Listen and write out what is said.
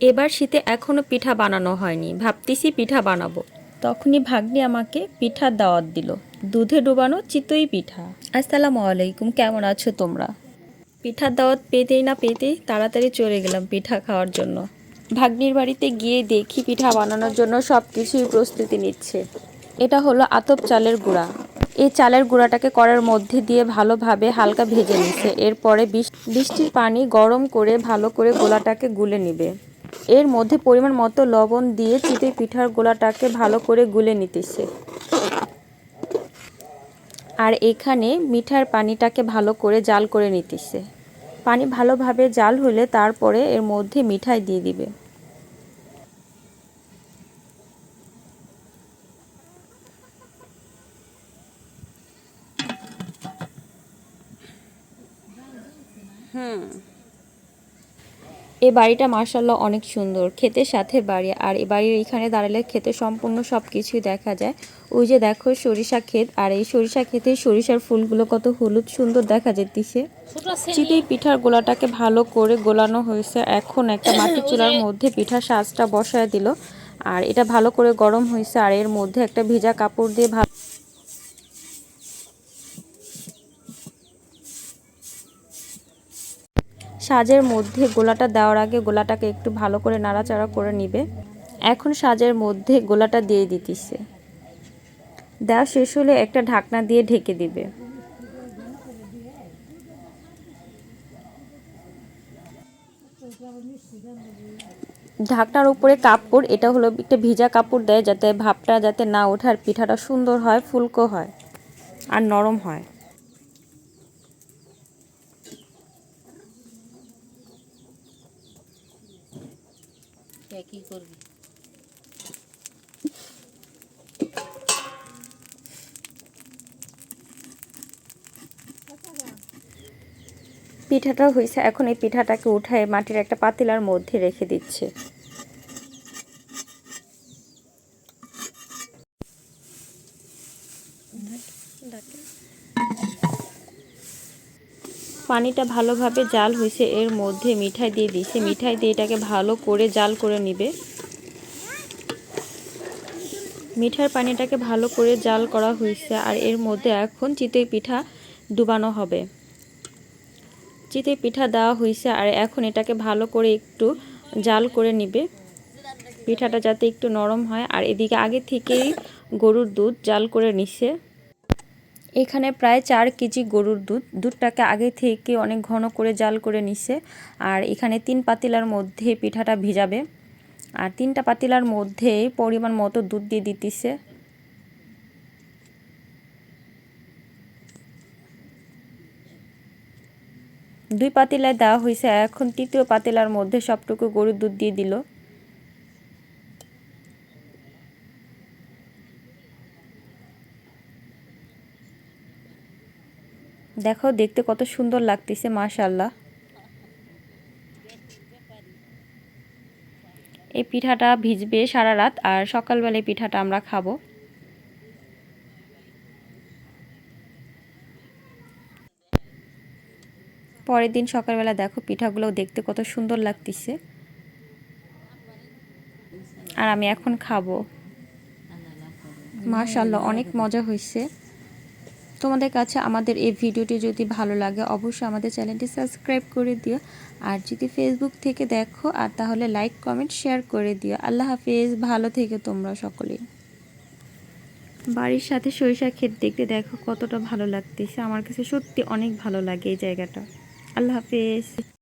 এবার শীতে এখনও পিঠা বানানো হয়নি ভাবতেছি পিঠা বানাবো। তখনই ভাগ্নি আমাকে পিঠার দাওয়াত দিল দুধে ডুবানো চিতই পিঠা। আসসালামু আলাইকুম কেমন আছো তোমরা? পিঠার দাওয়াত পেতেই না পেতেই তাড়াতাড়ি চলে গেলাম পিঠা খাওয়ার জন্য। ভাগ্নির বাড়িতে গিয়ে দেখি পিঠা বানানোর জন্য সব কিছুই প্রস্তুতি নিচ্ছে। এটা হলো আতপ চালের গুঁড়া। এই চালের গুঁড়াটাকে কড়ার মধ্যে দিয়ে ভালোভাবে হালকা ভেজে নিচ্ছে এরপরে বৃষ্টির পানি গরম করে ভালো করে গোলাটাকে গুলে নিবে। এর মধ্যে পরিমাণ মতো লবণ দিয়ে চিতই পিঠার গোলাটাকে ভালো করে গুলে নিতেছে। আর এখানে মিঠার পানিটাকে ভালো করে জাল করে নিতেছে। পানি ভালোভাবে জাল হলে তারপরে এর মধ্যে মিঠাই দিয়ে দিবে। হুম। এই বাড়িটা মার্শাল্লাহ অনেক সুন্দর। ক্ষেতের সাথে বাড়ি আর এই বাড়ির এখানে দাঁড়ালে খেতে সম্পূর্ণ সব কিছুই দেখা যায়। ওই যে দেখো সরিষা ক্ষেত আর এই সরিষা ক্ষেতে সরিষার ফুলগুলো কত হলুদ সুন্দর দেখা যেতেছে। চিতই পিঠার গোলাটাকে ভালো করে গোলানো হয়েছে। এখন একটা মাটির চুলার মধ্যে পিঠার সাজটা বসায় দিল। আর এটা ভালো করে গরম হয়েছে আর এর মধ্যে একটা ভেজা কাপড় দিয়ে ভালো সাজের মধ্যে গোলাটা দেওয়ার আগে গোলাটাকে একটু ভালো করে নাড়াচাড়া করে নিবে। এখন সাজের মধ্যে গোলাটা দিয়ে দিতেছে। দেওয়া শেষ হলে একটা ঢাকনা দিয়ে ঢেকে দিবে। ঢাকনার উপরে কাপড়, এটা হলো একটা ভিজা কাপড় দেয় যাতে ভাপটা যাতে না ওঠার, পিঠাটা সুন্দর হয়, ফুলকো হয় আর নরম হয়। কি করবি? পিঠাটা হয়েছে। এখন এই পিঠাটাকে উঠায় মাটির একটা পাতিলার মধ্যে রেখে দিচ্ছে। পানিটা ভালোভাবে জাল হয়েছে, এর মধ্যে মিঠাই দিয়ে দিছে মিঠাই দিয়ে এটাকে ভালো করে জাল করে নিবে। মিঠার পানিটাকে ভালো করে জাল করা হয়েছে আর এর মধ্যে এখন চিতই পিঠা ডুবানো হবে। চিতই পিঠা দেওয়া হয়েছে আর এখন এটাকে ভালো করে একটু জাল করে নিবে। পিঠাটা যাতে একটু নরম হয় আর এদিকে আগে থেকেই গরুর দুধ জাল করে নিছে। এখানে প্রায় চার কেজি গরুর দুধ। দুধটাকে আগে থেকে অনেক ঘন করে জাল করে নিছে আর এখানে তিন পাতিলার মধ্যে পিঠাটা ভিজাবে। আর তিনটা পাতিলার মধ্যে পরিমাণ মতো দুধ দিয়ে দিতেছে। দুই পাতিলায় দেওয়া হয়েছে। এখন তৃতীয় পাতিলার মধ্যে সবটুকু গরুর দুধ দিয়ে দিল। দেখো, দেখতে কত সুন্দর লাগতেছে মাশাল্লাহ এই পিঠাটা ভিজবে সারা রাত, আর সকালবেলায় পিঠাটা আমরা খাব। পরের দিন সকালবেলা দেখো পিঠাগুলো দেখতে কত সুন্দর লাগতেছে। আর আমি এখন খাব। মাশাল্লাহ অনেক মজা হয়েছে তোমাদের কাছে আমাদের এই ভিডিওটি যদি ভালো লাগে, অবশ্যই আমাদের চ্যানেলটি সাবস্ক্রাইব করে দিও। আর যদি ফেসবুক থেকে দেখো, আর তাহলে লাইক কমেন্ট শেয়ার করে দিও। আল্লাহ হাফেজ, ভালো থেকে তোমরা সকলে। বাড়ির সাথে সরিষা ক্ষেত দেখতে দেখো, কতটা ভালো লাগতেছে। আমার কাছে সত্যি অনেক ভালো লাগে এই জায়গাটা। আল্লাহ হাফেজ।